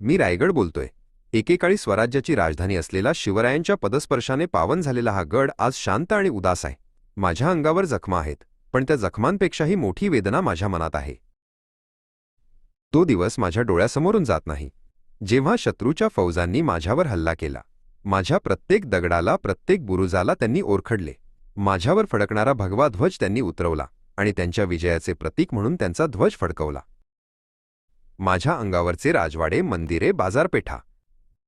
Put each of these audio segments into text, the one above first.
मी रायगड बोलतोय. एकेकाळी स्वराज्याची राजधानी असलेला शिवरायांच्या पदस्पर्शाने पावन झालेला हा गड आज शांत आणि उदास आहे. माझ्या अंगावर जखमा आहेत पण त्या जखमांपेक्षाही मोठी वेदना माझ्या मनात आहे. तो दिवस माझ्या डोळ्यासमोरून जात नाही. जेव्हा शत्रूच्या फौजांनी माझ्यावर हल्ला केला माझ्या प्रत्येक दगडाला प्रत्येक बुरुजाला त्यांनी ओरखडले. माझ्यावर फडकणारा भगवा ध्वज त्यांनी उतरवला आणि त्यांच्या विजयाचे प्रतीक म्हणून त्यांचा ध्वज फडकवला. माझ्या अंगावरचे राजवाडे मंदिरे बाजारपेठा.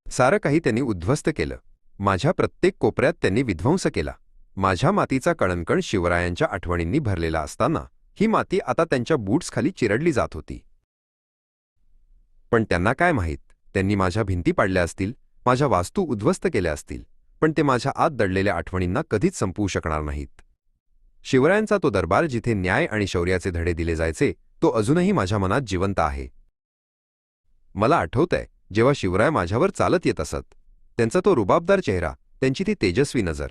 सारं काही त्यांनी उद्ध्वस्त केलं. माझ्या प्रत्येक कोपऱ्यात त्यांनी विध्वंस केला. माझ्या मातीचा कणकण शिवरायांच्या आठवणींनी भरलेला असताना ही माती आता त्यांच्या बूट्सखाली चिरडली जात होती. पण त्यांना काय माहीत? त्यांनी माझ्या भिंती पाडल्या असतील माझ्या वास्तू उद्ध्वस्त केल्या असतील पण ते माझ्या आत दडलेल्या आठवणींना कधीच संपवू शकणार नाहीत. शिवरायांचा तो दरबार जिथे न्याय आणि शौर्याचे धडे दिले जायचे तो अजूनही माझ्या मनात जिवंत आहे. मला आठवतंय जेव्हा शिवराय माझ्यावर चालत येत असत. त्यांचा तो रुबाबदार चेहरा त्यांची ती तेजस्वी नजर.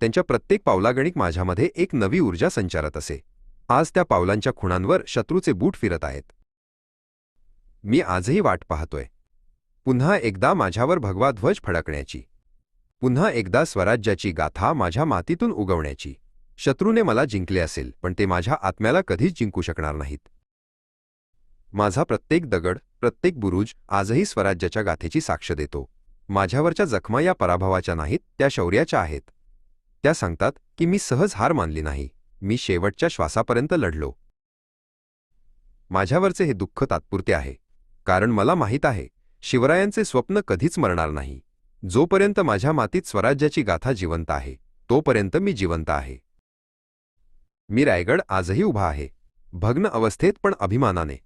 त्यांच्या प्रत्येक पावलागणिक माझ्यामध्ये एक नवी ऊर्जा संचारत असे. आज त्या पावलांच्या खुणांवर शत्रूचे बूट फिरत आहेत. मी आजही वाट पाहतोय. पुन्हा एकदा माझ्यावर भगवा ध्वज फडकण्याची. पुन्हा एकदा स्वराज्याची गाथा माझ्या मातीतून उगवण्याची. शत्रूने मला जिंकले असेल पण ते माझ्या आत्म्याला कधीच जिंकू शकणार नाहीत. माझा प्रत्येक दगड प्रत्येक बुरुज आजही स्वराज्याच्या गाथेची साक्ष देतो. माझ्यावरच्या जखमा या पराभवाच्या नाहीत त्या शौर्याच्या आहेत. त्या सांगतात की मी सहज हार मानली नाही. मी शेवटच्या श्वासापर्यंत लढलो. माझ्यावरचे हे दुःख तात्पुरते आहे. कारण मला माहीत आहे शिवरायांचे स्वप्न कधीच मरणार नाही. जोपर्यंत माझ्या मातीत स्वराज्याची गाथा जिवंत आहे तोपर्यंत मी जिवंत आहे. मी रायगड आजही उभा आहे. भग्न अवस्थेत पण अभिमानाने.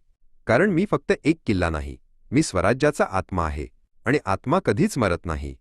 कारण मी फक्त एक किल्ला नाही. मी स्वराज्याचा आत्मा आहे आणि आत्मा कधीच मरत नाही.